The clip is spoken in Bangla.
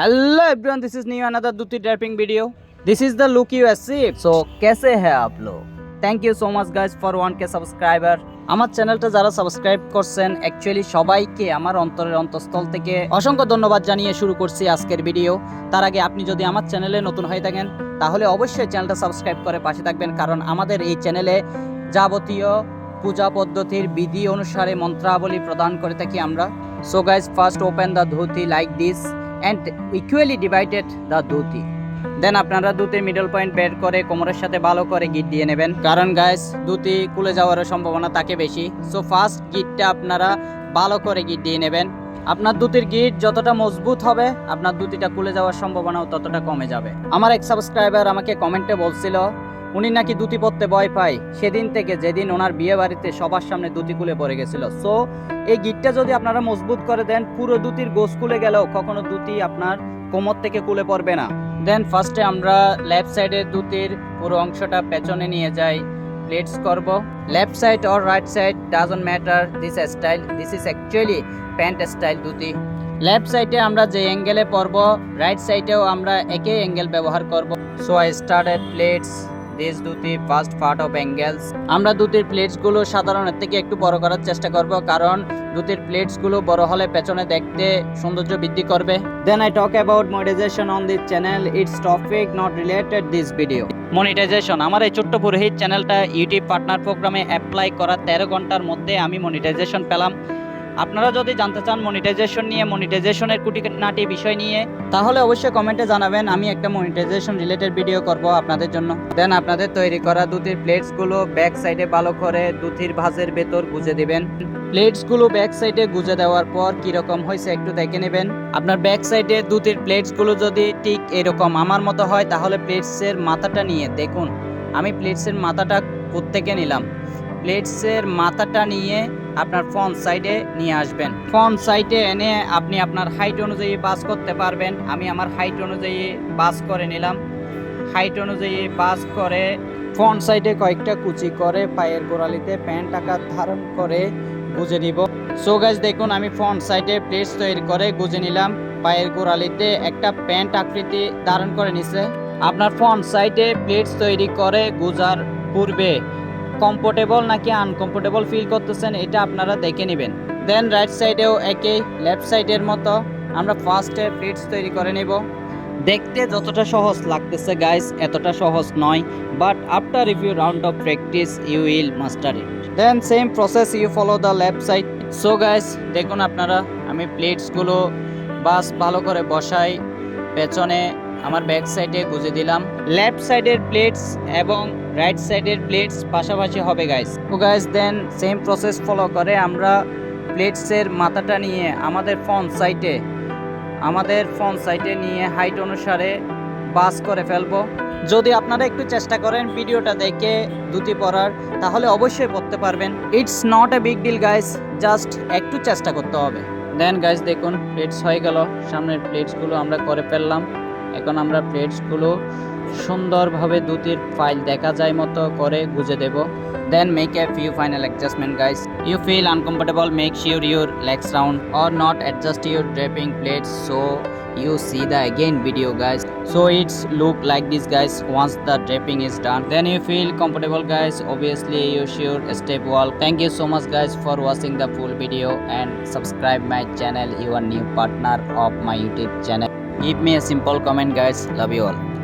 hello everyone this is new another duty driving video this is the look you achieve so कैसे हैं आप लोग thank you so much guys for one K subscriber আমার চ্যানেলটা যারা সাবস্ক্রাইব করছেন অ্যাকচুয়ালি সবাইকে আমার অন্তরের অন্তঃস্থল থেকে অসংখ্য ধন্যবাদ জানিয়ে শুরু করছি আজকের ভিডিও তার আগে আপনি যদি আমার চ্যানেলে নতুন হয়ে থাকেন তাহলে অবশ্যই চ্যানেলটা সাবস্ক্রাইব করে পাশে থাকবেন কারণ আমাদের এই চ্যানেলে যাবতীয় পূজা পদ্ধতির বিধি অনুসারে মন্ত্রাবলী প্রদান করে থাকি আমরা so guys first open the dhoti like this and equally divided the dhoti then আপনারা দুটির মিডল পয়েন্ট বের করে কোমরের সাথে ভালো করে গিট দিয়ে নেবেন। কারণ গাইস দুটি কুলে যাওয়ার সম্ভাবনা থাকে বেশি। সো ফার্স্ট গিটটা আপনারা ভালো করে গিট দিয়ে নেবেন। আপনার দুটির গিট যতটা মজবুত হবে, আপনার দুটিটা কুলে যাওয়ার সম্ভাবনাও ততটা কমে যাবে। আমার এক সাবস্ক্রাইবার আমাকে কমেন্টে বলছিল উনি নাকি দুটি পড়তে ভয় পায়। সেদিন থেকে যেদিন ওনার বিয়ে বাড়িতে সবার সামনে দুটি কুলে পড়ে গেছিল। সো এই গিটটা যদি আপনারা মজবুত করে দেন, পুরো দুটির গোস কুলে গেলেও কখনো দুটি আপনার কোমর থেকে কুলে পড়বে না। দেন ফার্স্টে আমরা লেফট সাইডের দুটির পুরো অংশটা পেছনে নিয়ে যাই। প্লেটস করব। Left side or right side doesn't matter this style this is actually pant style dhoti left সাইডে আমরা যে অ্যাঙ্গেলে পরব রাইট সাইডেও আমরা একই অ্যাঙ্গেল ব্যবহার করব। So I started pleats this dhoti first part of angles আমরা দুটির প্লেটসগুলো সাধারণের থেকে একটু বড় করার চেষ্টা করব কারণ দুটির প্লেটসগুলো বড় হলে পেছনে দেখতে সৌন্দর্য বৃদ্ধি করবে। Then I talk about monetization on this channel it's topic not related this video monetization আমার এই ছোট্ট পুরোহিত চ্যানেলটা ইউটিউব পার্টনার প্রোগ্রামে অ্যাপ্লাই করার তেরো ঘণ্টার মধ্যে আমি মনিটাইজেশন পেলাম। আপনারা যদি জানতে চান মনিটাইজেশন নিয়ে মনিটাইজেশনের কুটিনাটি বিষয় নিয়ে, তাহলে অবশ্যই কমেন্টে জানাবেন, আমি একটা মনিটাইজেশন রিলেটেড ভিডিও করব আপনাদের জন্য। দেন আপনাদের তৈরি করা দুটির প্লেটসগুলো ব্যাক সাইডে ভালো করে দুটির ভাজের ভেতর গুজে দিবেন। প্লেটসগুলো ব্যাক সাইডে গুজে দেওয়ার পর কীরকম হয়েছে একটু দেখে নেবেন। আপনার ব্যাক সাইডে দুটির প্লেটসগুলো যদি ঠিক এরকম আমার মতো হয়, তাহলে প্লেটসের মাথাটা নিয়ে দেখুন। আমি প্লেটসের মাথাটা কোত্থেকে নিলাম? প্লেটসের মাথাটা নিয়ে আপনার ফ্রন্ট সাইডে নিয়ে আসবেন। ফ্রন্ট সাইডে এনে আপনি আপনার হাইট অনুযায়ী বাস করতে পারবেন। আমি আমার হাইট অনুযায়ী বাস করে নিলাম। হাইট অনুযায়ী বাস করে ফ্রন্ট সাইডে কয়েকটা কুচি করে পায়ের গোড়ালিতে প্যান্ট আকার ধারণ করে গুজে নিব। সো গাছ দেখুন, আমি ফ্রন্ট সাইডে প্লেটস তৈরি করে গুজে নিলাম। পায়ের গোড়ালিতে একটা প্যান্ট আকৃতি ধারণ করে নিছে। আপনার ফ্রন্ট সাইডে প্লেটস তৈরি করে গুজার পূর্বে কমফোর্টেবল নাকি আনকমফোর্টেবল ফিল করতেছেন, এটা আপনারা দেখে নেবেন। দেন রাইট সাইডেও একই লেফট সাইডের মতো আমরা ফার্স্টে প্লেটস তৈরি করে নেব। দেখতে যতটা সহজ লাগতেছে গাইস এতটা সহজ নয় but after review round of practice you will master it then same process you follow the left side so guys দেখুন আপনারা, আমি প্লেটসগুলো বাস ভালো করে বসাই, পেছনে আমার ব্যাক সাইডে গুজে দিলাম। লেফট সাইডের প্লেটস এবং রাইট সাইডের প্লেটস পাশাপাশি হবে গাইস তো guys then same process follow করে আমরা প্লেটসের মাথাটা নিয়ে আমাদের ফ্রন্ট সাইডে আমাদের ফ্রন্ট সাইডে নিয়ে হাইট অনুসারে বাস করে ফেলব। যদি আপনারা একটু চেষ্টা করেন ভিডিওটা দেখে দুটি পড়ার, তাহলে অবশ্যই পড়তে পারবেন। It's not a big deal guys just একটু চেষ্টা করতে হবে। দেন গাইস দেখুন প্লেটস হয়ে গেল। সামনের প্লেটসগুলো আমরা করে ফেললাম। এখন আমরা প্লেটসগুলো সুন্দরভাবে দুটির ফাইল দেখা যায় মতো করে গুজে দেব। Then make a few final adjustment guys you feel uncomfortable make sure your legs round or not adjust your draping pleats so you see the again video guys so it's look like this guys once the draping is done then you feel comfortable guys obviously you sure step wall thank you so much guys for watching the full video and subscribe my channel you are new partner of my YouTube channel give me a simple comment guys. Love you all